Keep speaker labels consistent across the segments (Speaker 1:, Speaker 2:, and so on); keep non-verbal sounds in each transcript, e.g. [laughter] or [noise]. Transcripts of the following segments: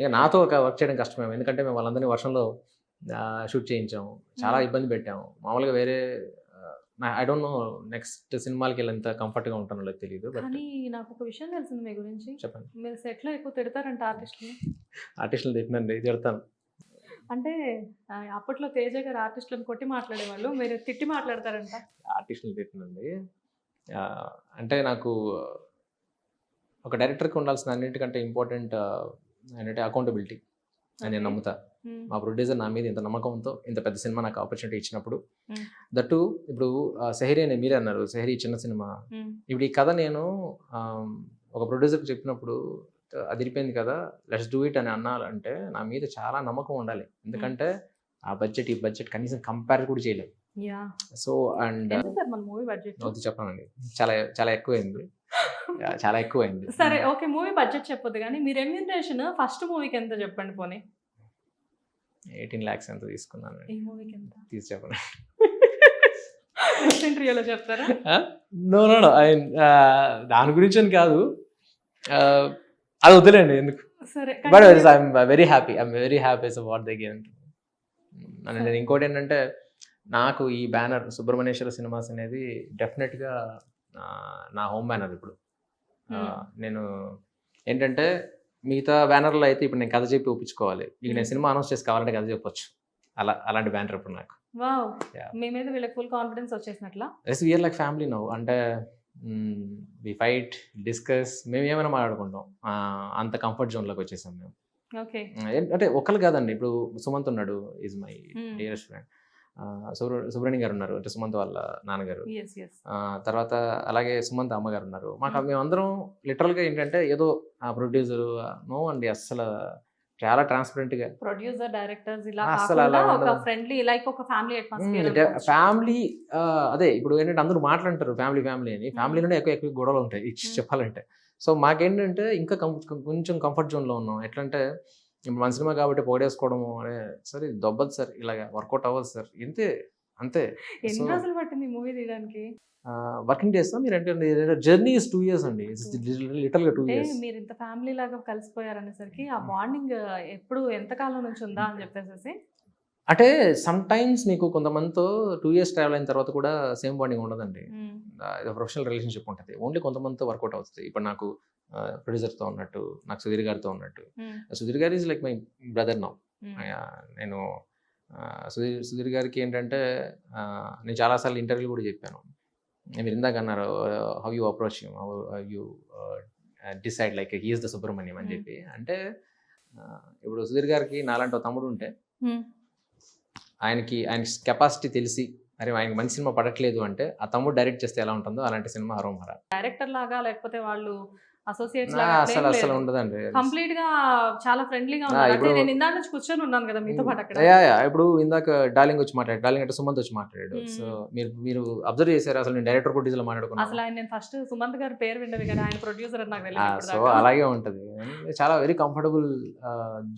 Speaker 1: ఇక నాతో ఒక వర్క్ చేయడం కష్టమేమో. ఎందుకంటే మేము వాళ్ళందరినీ వర్షంలో షూట్ చేయించాము. చాలా. ఇబ్బంది పెట్టాము. మామూలుగా వేరే ఐ డోంట్ నో నెక్స్ట్ సినిమాలకి వెళ్ళి ఎంత కంఫర్ట్గా ఉంటానో లేదో తెలియదు
Speaker 2: కానీ నాకు ఒక విషయం తెలిసింది మీ గురించి.
Speaker 1: చెప్పండి.
Speaker 2: మీరు సెట్లో ఎక్కువ తిడతారంట ఆర్టిస్టులు.
Speaker 1: ఆర్టిస్టులు తిట్టినండి తిడతాను.
Speaker 2: అంటే అప్పట్లో తేజ గారు ఆర్టిస్టులను కొట్టి మాట్లాడేవాళ్ళు. మీరు తిట్టి మాట్లాడతారంట.
Speaker 1: ఆర్టిస్టులు తిట్టినండి. అంటే నాకు ఒక డైరెక్టర్కి ఉండాల్సిన అన్నిటికంటే ఇంపార్టెంట్ ఏంటంటే అకౌంటబిలిటీ అని నేను. నమ్ముతా.
Speaker 2: ఉమ్,
Speaker 1: మా ప్రొడ్యూసర్ నా మీద ఇంత నమ్మకంతో ఇంత పెద్ద సినిమా నాకు ఆపర్చునిటీ ఇచ్చినప్పుడు
Speaker 2: Hmm.
Speaker 1: దట్టు ఇప్పుడు ఆ, సెహరీ అని మీరే అన్నారు. సెహరీ చిన్న సినిమా.
Speaker 2: ఉమ్,
Speaker 1: ఇప్పుడు ఈ కథ నేను ఒక ప్రొడ్యూసర్కి చెప్పినప్పుడు అది ఇరిపోయింది కదా లెట్స్ డూ ఇట్ అని అన్నాలంటే నా మీద చాలా నమ్మకం ఉండాలి. ఎందుకంటే ఆ బడ్జెట్ ఈ బడ్జెట్ కనీసం కంపేర్ కూడా చేయలేదు సో అండ్ చెప్పనండి. చాలా చాలా ఎక్కువైంది. చాలా ఎక్కువైంది.
Speaker 2: సరే ఓకే మూవీ బడ్జెట్ చెప్పొద్దు కానీ మీ రెమ్యూనరేషన్ ఫస్ట్ మూవీకి ఎంత చెప్పండి పోనీ?
Speaker 1: ఎయిటీన్ ల్యాక్స్ ఎంత తీసుకున్నాను
Speaker 2: ఈ మూవీకి ఎంత?
Speaker 1: తీసి చెప్పండి.
Speaker 2: ఇంటర్వ్యూలో చెప్తారా?
Speaker 1: నో నో నో దాని గురించి అని కాదు. అది వదిలేండి ఎందుకు?
Speaker 2: సరే
Speaker 1: but. I'm very happy I'm very happy what they game and నేను ఇంకోటి ఏంటంటే నాకు ఈ బ్యానర్ సుబ్రహ్మణ్యేశ్వర సినిమాస్ అనేది డెఫినెట్గా నా హోమ్ బ్యానర్ ఇప్పుడు.
Speaker 2: Hmm.
Speaker 1: నేను ఏంటంటే మిగతా బ్యానర్లో అయితే ఇప్పుడు నేను కథ చెప్పి ఒప్పించుకోవాలి. ఇక నేను
Speaker 2: Hmm.
Speaker 1: సినిమా అనౌన్స్ చేసి కావాలంటే కథ చెప్పొచ్చు. అలా అలాంటి బ్యానర్ ఇప్పుడు నాకు.
Speaker 2: మీ మీద వీళ్ళకి ఫుల్ కాన్ఫిడెన్స్ వచ్చేసినట్లా?
Speaker 1: ఎస్ వీఆర్ లైక్ ఫ్యామిలీ నవ్వు అంటే వి ఫైట్ డిస్కస్ మేము ఏమైనా మాట్లాడుకుంటాం. అంత కంఫర్ట్ జోన్లోకి వచ్చేసాం మేము. అంటే ఒకళ్ళు కాదండి. ఇప్పుడు సుమంత్ ఉన్నాడు is my. Dearest friend Subra Subrahmanyam garu ఉన్నారు అంటే సుమంత్ వాళ్ళ నాన్నగారు. తర్వాత అలాగే సుమంత్ అమ్మగారు ఉన్నారు మాకు మేమందరం లిటరల్గా ఏంటంటే ఏదో ఆ ప్రొడ్యూసర్ నో అండి అస్సలు చాలా ట్రాన్స్పరెంట్గా
Speaker 2: ప్రొడ్యూసర్ డైరెక్టర్స్ ఇలా ఒక. ఫ్రెండ్లీ లైక్ ఒక ఫ్యామిలీ అట్మాస్ఫియర్
Speaker 1: ఫ్యామిలీ అదే ఇప్పుడు ఏంటంటే అందరూ మాట్లాడుతారు ఫ్యామిలీ ఫ్యామిలీ అని. ఫ్యామిలీలోనే ఎక్కువ ఎక్కువ గొడవలు ఉంటాయి
Speaker 2: Hmm.
Speaker 1: చెప్పాలంటే. సో మాకేంటంటే ఇంకా కొంచెం కంఫర్ట్ జోన్లో ఉన్నాం. ఎట్లా అంటే ఇప్పుడు మన సినిమా కాబట్టి పొగడేసుకోవడము అరే సార్ దొబ్బదు సార్ ఇలాగ వర్కౌట్ అవ్వదు సార్ ఇంతే అంతే.
Speaker 2: ఎన్ని రోజులు పట్టింది మూవీ తీయడానికి?
Speaker 1: వర్కింగ్ డేస్ మీరు అంటే జర్నీ ఇస్ టూ ఇయర్స్ అండి లిటల్గా టూ ఇయర్స్.
Speaker 2: మీరు ఇంత ఫ్యామిలీ లాగా కలిసిపోయారనేసరికి ఆ బాండింగ్ ఎప్పుడు ఎంత కాలం నుంచి ఉందా అని చెప్పేసి
Speaker 1: అంటే సమ్ టైమ్స్ మీకు కొంతమందితో టూ ఇయర్స్ ట్రావెల్ అయిన తర్వాత కూడా సేమ్ బాండింగ్ ఉండదండి. ప్రొఫెషనల్ రిలేషన్షిప్ ఉంటుంది. ఓన్లీ కొంతమందితో వర్కౌట్ అవుతుంది. ఇప్పుడు నాకు ప్రొడ్యూసర్తో ఉన్నట్టు నాకు సుధీర్ గారితో ఉన్నట్టు. Sudheer garu is like my brother now. నేను సుధీర్ సుధీర్ గారికి ఏంటంటే నేను చాలాసార్లు ఇంటర్వ్యూ కూడా చెప్పాను. మీరు ఇందాక అన్నారు how you approach how you decide like he's the Subrahmanyam అని. చెప్పి. అంటే ఇప్పుడు సుధీర్ గారికి నాలాంటి తమ్ముడు ఉంటే ఆయనకి ఆయన కెపాసిటీ తెలిసి మరి ఆయనకి మంచి సినిమా పడట్లేదు అంటే ఆ తమ్ముడు డైరెక్ట్ చేస్తే ఎలా ఉంటుందో అలాంటి సినిమా హరోమహర
Speaker 2: డైరెక్టర్ లాగా లేకపోతే వాళ్ళు అసోసియేట్స్
Speaker 1: అసలు అసలు ఉండదండి.
Speaker 2: కంప్లీట్గా చాలా ఫ్రెండ్లీగా ఉన్నారు. నేను ఇందాక నుంచి కూర్చొని ఉన్నాను కదా మీతో పాటు అక్కడ.
Speaker 1: ఇప్పుడు ఇందాక డార్లింగ్ వచ్చి మాట్లాడాడు. డార్లింగ్ అంటే సుమంత్ వచ్చి మాట్లాడాడు. సో మీరు మీరు అబ్జర్వ్ చేశారు అసలు నేను డైరెక్టర్ ప్రొడ్యూసర్
Speaker 2: అసలు
Speaker 1: మాట్లాడుకున్నాను
Speaker 2: ఆయన నేను ఫస్ట్ సుమంత్ గారి పేరు విండవి కదా. ఆయన ప్రొడ్యూసర్ అని నాకు తెలియదు
Speaker 1: సో. అలాగే ఉంటది. చాలా వెరీ కంఫర్టబుల్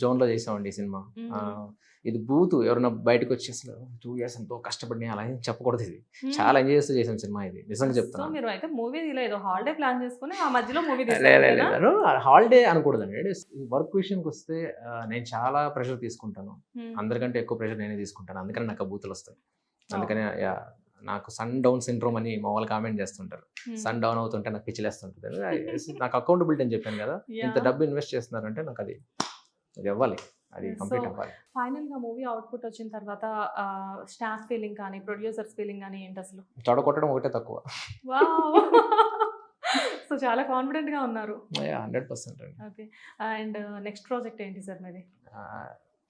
Speaker 1: జోన్లో చేసామండి ఈ సినిమా. ఇది బూత్ ఎవరైనా బయటకు వచ్చి అసలు టూ ఇయర్స్ ఎంతో కష్టపడి అలా ఏం చెప్పకూడదు ఇది. చాలా ఎంజాయ్ చేస్తూ చేసాం సినిమా ఇది నిజంగా చెప్తాను
Speaker 2: మీరు అయితే మూవీ తీయలేదు హాలిడే ప్లాన్ చేసుకుని ఆ మధ్యలో మూవీ
Speaker 1: హాలిడే అనకూడదండి. వర్క్ విషయానికి వస్తే నేను చాలా ప్రెషర్ తీసుకుంటాను. అందరికంటే ఎక్కువ ప్రెషర్ నేనే తీసుకుంటాను. అందుకని నాకు బూతులు వస్తాయి. అందుకని నాకు సన్ డౌన్ సిండ్రోమ్ అని మా వాళ్ళు కామెంట్ చేస్తుంటారు. సన్ డౌన్ అవుతుంటే నాకు పిచ్చిలేస్తుంటుంది. నాకు అకౌంటబిలిటీ అని చెప్పాను కదా. [laughs] ఇంత డబ్బు ఇన్వెస్ట్ చేస్తున్నారంటే నాకు అది అది ఇవ్వాలి అది కంప్లీట్ అవ్వాలి.
Speaker 2: ఫైనల్గా మూవీ అవుట్పుట్ వచ్చిన తర్వాత స్టాఫ్ ఫీలింగ్ కానీ ప్రొడ్యూసర్స్ ఫీలింగ్ కానీ ఏంటి అసలు?
Speaker 1: తొడగొట్టడం ఒకటే తక్కువ. [laughs]
Speaker 2: సో చాలా కాన్ఫిడెంట్గా ఉన్నారు
Speaker 1: హండ్రెడ్ పర్సెంట్ అండి.
Speaker 2: ఓకే. అండ్ నెక్స్ట్ ప్రాజెక్ట్ ఏంటి సార్ మీది?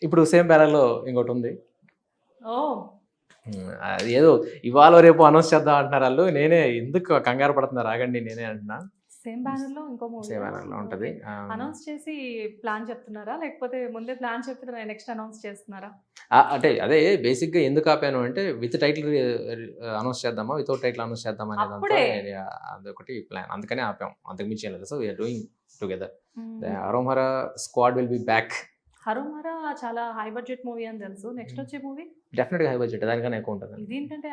Speaker 1: ఇప్పుడు సేమ్ బ్యానర్లో ఇంకోటి ఉంది.
Speaker 2: ఓ!
Speaker 1: ఏదో ఇవాళ రేపు అనౌన్స్ చేద్దాం అంటున్నారు వాళ్ళు. నేనే ఎందుకు కంగారు పడుతున్నారు? ఆగండి నేనే అంటున్నా.
Speaker 2: సేమ్ బ్యానర్లో ఇంకో మూవీ
Speaker 1: సేమ్ బ్యానర్లో ఉంటుంది. ఆ,
Speaker 2: అనౌన్స్ చేసి ప్లాన్ చెప్తున్నారా? లేకపోతే ముందే ప్లాన్ చెప్తే నెక్స్ట్ అనౌన్స్ చేస్తున్నారా?
Speaker 1: అంటే అదే బేసిక్గా ఎందుకు ఆపాను అంటే విత్ టైటిల్ అనౌన్స్ చేద్దామా? వితౌట్ టైటిల్ అనౌన్స్ చేద్దామా అనేది అదొకటి ప్లాన్. అందుకనే ఆపాం. అంతకు మించి లేదు. So we're doing together. Haromara squad will be back.
Speaker 2: Haromara చాలా హై బడ్జెట్ మూవీ అని తెలుసు. నెక్స్ట్ వచ్చే మూవీ?
Speaker 1: డెఫినెట్గా హై బడ్జెట్. దానికన్నా ఎక్కువ ఉంటుంది
Speaker 2: దీనికంటే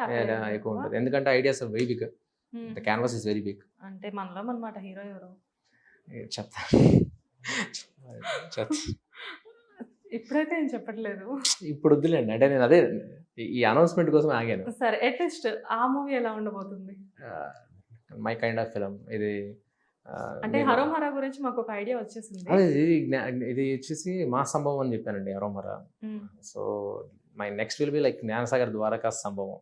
Speaker 1: ఎక్కువ ఉంటుంది. ఎందుకంటే ideas very big. The canvas is very big
Speaker 2: అంటే మనలో అనమాట హీరో ఎవరు.
Speaker 1: చెప్తా.
Speaker 2: ఇప్పుడైతే ఏం చెప్పట్లేదు.
Speaker 1: ఇప్పుడు వద్దులేండి. అంటే నేను అదే ఈ- అనౌన్స్మెంట్ కోసం ఆగాను.
Speaker 2: సరే అట్లీస్ట్ ఆ మూవీ ఎలా ఉండబోతుంది?
Speaker 1: మై కైండ్ ఆఫ్ ఫిలం ఇది
Speaker 2: అంటే
Speaker 1: నేను-
Speaker 2: హరోం హరా గురించి మాకు ఒక ఐడియా వచ్చేసింది.
Speaker 1: ఇది ఇది వచ్చేసి మా సంభవం అని చెప్పానండి Haromara
Speaker 2: hmm.
Speaker 1: So my next will be like Gnanasagar Dwaraka Sambhavam.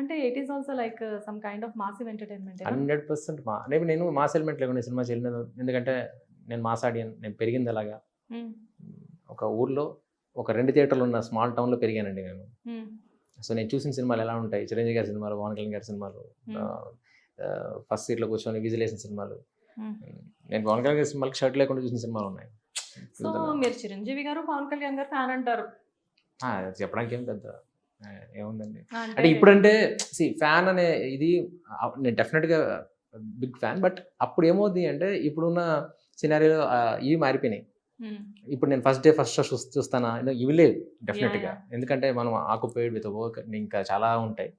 Speaker 2: అంటే it is also like some kind of massive entertainment
Speaker 1: hundred percent మా నేను నేను మాస్ ఎలిమెంట్ లేకుండా సినిమా చేయలేదు. ఎందుకంటే నేను మాస్ ఆడియన్ నేను పెరిగింది అలాగా. ఒక ఊర్లో ఒక రెండు థియేటర్లు ఉన్న స్మాల్ టౌన్లో పెరిగానండి నేను. సో నేను చూసిన సినిమాలు ఎలా ఉంటాయి? చిరంజీవి గారి సినిమాలు పవన్ కళ్యాణ్ గారి సినిమాలు ఫస్ట్ సీట్లో కూర్చొని విజిల్ వేసిన సినిమాలు నేను పవన్ కళ్యాణ్ గారి సినిమాలకు షర్ట్ లేకుండా చూసిన సినిమాలు ఉన్నాయి.
Speaker 2: సో మీరు చిరంజీవి గారు పవన్ కళ్యాణ్ గారు ఫ్యాన్ అంటారు.
Speaker 1: చెప్పడానికి ఏం పెద్ద ఏముందండి? అంటే
Speaker 2: అంటే
Speaker 1: ఇప్పుడంటే సి ఫ్యాన్ అనే ఇది నేను డెఫినెట్గా బిగ్ ఫ్యాన్ బట్ అప్పుడు ఏమవుద్ది అంటే ఇప్పుడున్న సినారీలో ఇవి మారిపోయినాయి. ఇప్పుడు నేను ఫస్ట్ డే ఫస్ట్ షో చూస్- చూస్తానా? ఇవి లేవు డెఫినెట్గా. ఎందుకంటే మనం ఆక్యుపైడ్ విత్ వర్క్ ఇంకా చాలా ఉంటాయి.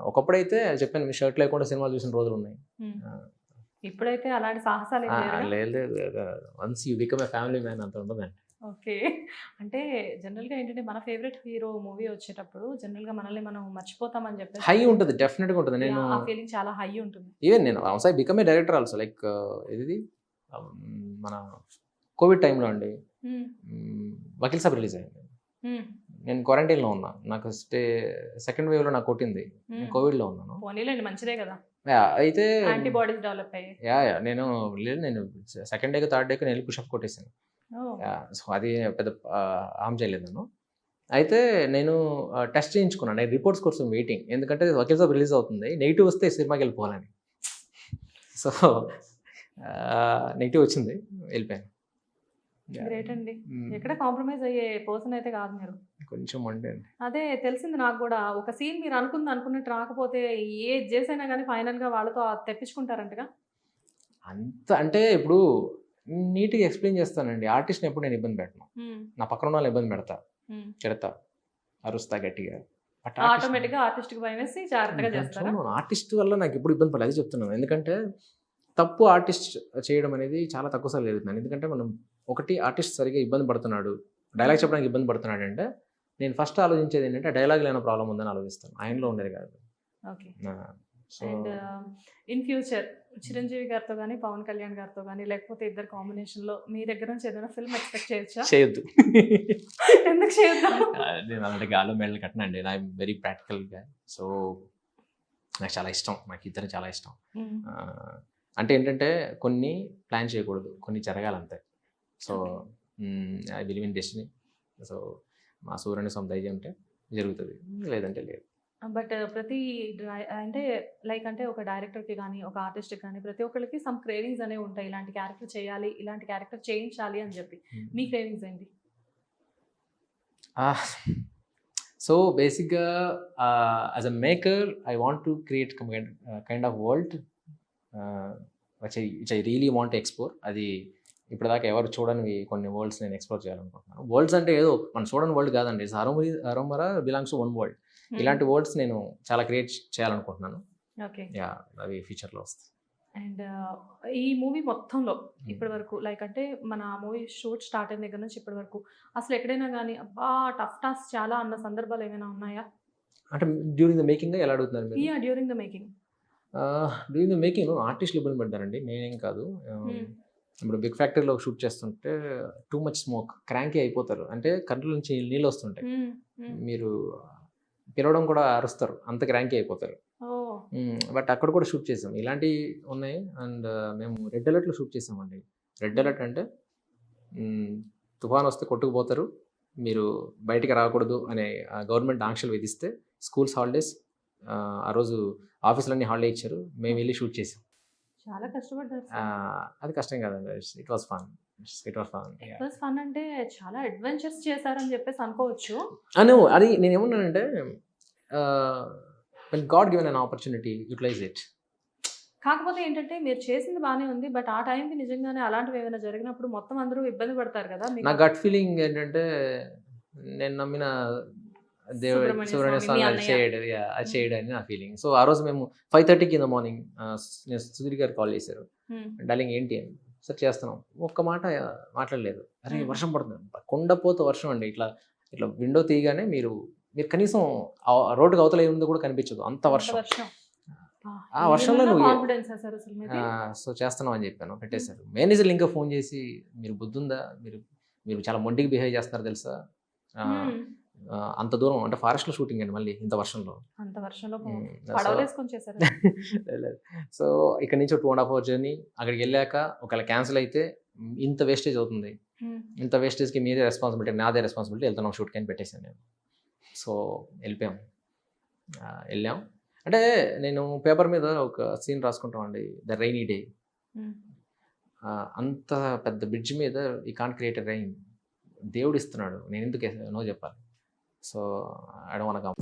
Speaker 1: ఒకప్పుడైతే చెప్పాను మీ షర్ట్ లేకుండా సినిమాలు చూసిన రోజులు ఉన్నాయి.
Speaker 2: ఇప్పుడైతే అలాంటి సాహసాలు?
Speaker 1: లేదు లేదు once you become a family man అంత ఉండదండి
Speaker 2: ఓకే. అంటే జనరల్గా ఏంటంటే మన ఫేవరెట్ హీరో మూవీ వచ్చేటప్పుడు జనరల్గా మనల్ని మనం మర్చిపోతామని చెప్పేసి
Speaker 1: హై ఉంటుంది. డెఫినెట్గా ఉంటుంది. నేను
Speaker 2: ఆ ఫీలింగ్ చాలా హై ఉంటుంది.
Speaker 1: ఈవెన్ నేను I become a director also like ఇది మన కోవిడ్ టైంలో అండి. వకీల్ సాబ్ రిలీజ్ అయింది. నేను క్వారంటైన్లో ఉన్నా. నాకు స్టే సెకండ్ వేవ్లో నాకు కొట్టింది. నేను. కోవిడ్లో ఉన్నాను.
Speaker 2: పోనీలేండి మంచిదే కదా.
Speaker 1: యా, అయితే
Speaker 2: యాంటీబాడీస్ డెవలప్ అయ్యాయి.
Speaker 1: యా యా నేను లేదు నేను సెకండ్ డేకి థర్డ్ డేకి నేను వెళ్ళి పుషప్ కొట్టేసాను. సో అది పెద్ద హామ్ చేయలేదు అయితే నేను టెస్ట్ చేయించుకున్నాను. నేను రిపోర్ట్స్ కోసం వెయిటింగ్ ఎందుకంటే వకీల్ సాబ్ రిలీజ్ అవుతుంది. నెగిటివ్ వస్తే సినిమాకి వెళ్ళిపోవాలని. సో నెగిటివ్ వచ్చింది. వెళ్ళిపోయాను.
Speaker 2: గ్రేట్ అండి. ఎక్కడ కాంప్రమైజ్ అయ్యే పర్సన్ అయితే కాదు మీరు.
Speaker 1: కొంచెం అండి.
Speaker 2: అదే తెలిసింది నాకు కూడా. ఒక సీన్ మీరు అనుకుంది అనుకున్నట్టు రాకపోతే ఏ చేసైనా కానీ ఫైనల్గా వాళ్ళతో తెప్పించుకుంటారంటగా?
Speaker 1: అంత అంటే ఇప్పుడు నీట్గా ఎక్స్ప్లెయిన్ చేస్తానండి. ఆర్టిస్ట్ని ఎప్పుడు నేను ఇబ్బంది పెట్టను. నా పక్కన వాళ్ళని ఇబ్బంది పెడతా. తిడతా. అరుస్తా గట్టిగా.
Speaker 2: ఆర్టిస్ట్
Speaker 1: వల్ల నాకు ఎప్పుడు ఇబ్బంది పడలేదు. చెప్తున్నాను. ఎందుకంటే తప్పు ఆర్టిస్ట్ చేయడం అనేది చాలా తక్కువ సార్లు జరుగుతుంది. ఎందుకంటే మనం ఒకటి ఆర్టిస్ట్ సరిగా ఇబ్బంది పడుతున్నాడు. డైలాగ్ చెప్పడానికి ఇబ్బంది పడుతున్నాడు అంటే నేను ఫస్ట్ ఆలోచించేది ఏంటంటే డైలాగ్ లేని ప్రాబ్లం ఉందని ఆలోచిస్తాను. ఆయనలో ఉండేది కాదు.
Speaker 2: అండ్ ఇన్ ఫ్యూచర్ చిరంజీవి గారితో కానీ పవన్ కళ్యాణ్ గారితో కానీ లేకపోతే ఇద్దరు కాంబినేషన్లో మీ దగ్గర నుంచి ఏదైనా ఫిల్మ్ ఎక్స్పెక్ట్ చేయొచ్చా?
Speaker 1: చేయొద్దు. [laughs]
Speaker 2: ఎందుకు చేయొద్దాం?
Speaker 1: నేను అలాంటి గాలు మెడలు కట్టనండి నా వెరీ ప్రాక్టికల్గా సో నాకు చాలా ఇష్టం. నాకు ఇద్దరు చాలా ఇష్టం. అంటే ఏంటంటే కొన్ని ప్లాన్ చేయకూడదు. కొన్ని జరగాలంతే. So I believe in destiny so మా సూర్యుని సొంత ఉంటే జరుగుతుంది. లేదంటే లేదు.
Speaker 2: బట్ ప్రతి అంటే లైక్ అంటే ఒక డైరెక్టర్కి కానీ ఒక ఆర్టిస్ట్కి కానీ ప్రతి ఒక్కరికి సమ్ క్రేవింగ్స్ అనేవి ఉంటాయి. ఇలాంటి క్యారెక్టర్ చేయాలి ఇలాంటి క్యారెక్టర్ చేయించాలి అని చెప్పి. మీ క్రేవింగ్స్ ఏంటి?
Speaker 1: సో బేసిక్గా as a maker I want to create kind of world which I which I really want explore అది ఇప్పటిదాకా ఎవరు చూడనివి కొన్ని వరల్డ్స్ నేను ఎక్స్ప్లోర్ చేయాలనుకుంటున్నాను. వరల్డ్స్ అంటే ఏదో మనం చూడని వరల్డ్ కాదండి. Haromari Haromara belongs to one world ఇలాంటి వర్డ్స్ నేను చాలా క్రియేట్ చేయాలనుకుంటున్నాను.
Speaker 2: ఓకే.
Speaker 1: యా అవి ఫ్యూచర్లో వస్తాయి.
Speaker 2: అండ్ ఈ మూవీ మొత్తంలో ఇప్పటి వరకు లైక్ అంటే మన మూవీ షూట్ స్టార్ట్ అయిన దగ్గర నుంచి ఇప్పటి వరకు అసలు ఎక్కడైనా కానీ అబ్బా టఫ్ టాస్క్ చాలా అన్న సందర్భాలు ఏమైనా ఉన్నాయా?
Speaker 1: అంటే డ్యూరింగ్ ద మేకింగ్ ఎలా అడుగుతున్నారు
Speaker 2: yeah during the making.
Speaker 1: During the making ఆర్టిస్టులు ఇబ్బంది పడతారండి నేనేం కాదు. ఇప్పుడు బిగ్ ఫ్యాక్టరీలో షూట్ చేస్తుంటే టూ మచ్ స్మోక్ క్రాంకీ అయిపోతారు. అంటే కంట్రోల్ నుంచి నీళ్ళు వస్తుంటాయి. మీరు పిలవడం కూడా అరుస్తారు. అంత క్రాంకీ అయిపోతారు. బట్ అక్కడ కూడా షూట్ చేసాం. ఇలాంటివి ఉన్నాయి. అండ్ మేము రెడ్ అలర్ట్లో షూట్ చేసామండి. రెడ్ అలర్ట్ అంటే మ్, తుఫాన్ వస్తే కొట్టుకుపోతారు. మీరు బయటికి రాకూడదు అనే గవర్నమెంట్ ఆంక్షలు విధిస్తే స్కూల్స్ హాలిడేస్ ఆ రోజు ఆఫీసులన్నీ హాలిడే ఇచ్చారు. మేము వెళ్ళి షూట్ చేసాం.
Speaker 2: చాలా కష్టపడ్డారు
Speaker 1: అది కష్టం కాదండి. It was fun. It was fun
Speaker 2: అంటే చాలా అడ్వెంచర్స్ చేశారని చెప్పేసి అనుకోవచ్చు.
Speaker 1: అను అది నేను ఏమన్నానంటే when God given an opportunity utilize it
Speaker 2: కాకపోతే ఏంటంటే మీరు చేసింది బాగానే ఉంది బట్ ఆ టైంకి నిజంగానే అలాంటివి ఏమైనా జరిగినప్పుడు మొత్తం అందరూ ఇబ్బంది పడతారు కదా
Speaker 1: నా గట్ ఫీలింగ్ ఏంటంటే నేను నమ్మిన దేవుడు
Speaker 2: సుబ్రహ్మణ్య స్వామి,
Speaker 1: అది. చేయడు అది చేయడు అని నా ఫీలింగ్ సో ఆ రోజు మేము ఫైవ్ థర్టీకి ఇన్ ద మార్నింగ్ నేను సుధీర్ గారు కాల్ చేశారు.
Speaker 2: Hmm.
Speaker 1: డార్లింగ్ ఏంటి? అని సరే చేస్తున్నాం. ఒక్క మాట మాట్లాడలేదు. అరే. వర్షం పడుతుంది. కొండపోత వర్షం అండి. ఇట్లా ఇట్లా విండో తీయగానే మీరు మీరు కనీసం రోడ్డుకి అవతల ఏముందో కూడా కనిపించదు. అంత వర్షం. ఆ వర్షంలో నువ్వు- సో చేస్తున్నాం అని చెప్పాను. పెట్టేశారు. మేనేజర్లు ఇంకా ఫోన్ చేసి మీరు బుద్ధుందా? మీరు మీరు చాలా మొండికి బిహేవ్ చేస్తున్నారు తెలుసా? అంత దూరం. అంటే ఫారెస్ట్లో షూటింగ్ అండి మళ్ళీ ఇంత వర్షంలో.
Speaker 2: అంత వర్షంలో
Speaker 1: సో- [laughs] ఇక్కడ నుంచి two and half hour journey అక్కడికి వెళ్ళాక ఒకవేళ క్యాన్సిల్ అయితే ఇంత వేస్టేజ్ అవుతుంది. ఇంత వేస్టేజ్కి మీదే రెస్పాన్సిబిలిటీ నాదే రెస్పాన్సిబిలిటీ వెళ్తున్నాం షూట్కి అని పెట్టేశాను నేను. సో వెళ్ళిపోయాం. వెళ్ళాం. అంటే నేను పేపర్ మీద ఒక సీన్ రాసుకుంటామండి. The rainy day. అంత పెద్ద బ్రిడ్జ్ మీద ఈ కాంట్ క్రియేట్ రైన్ దేవుడు ఇస్తున్నాడు. నేను ఎందుకు నో చెప్పాలి. So I don't want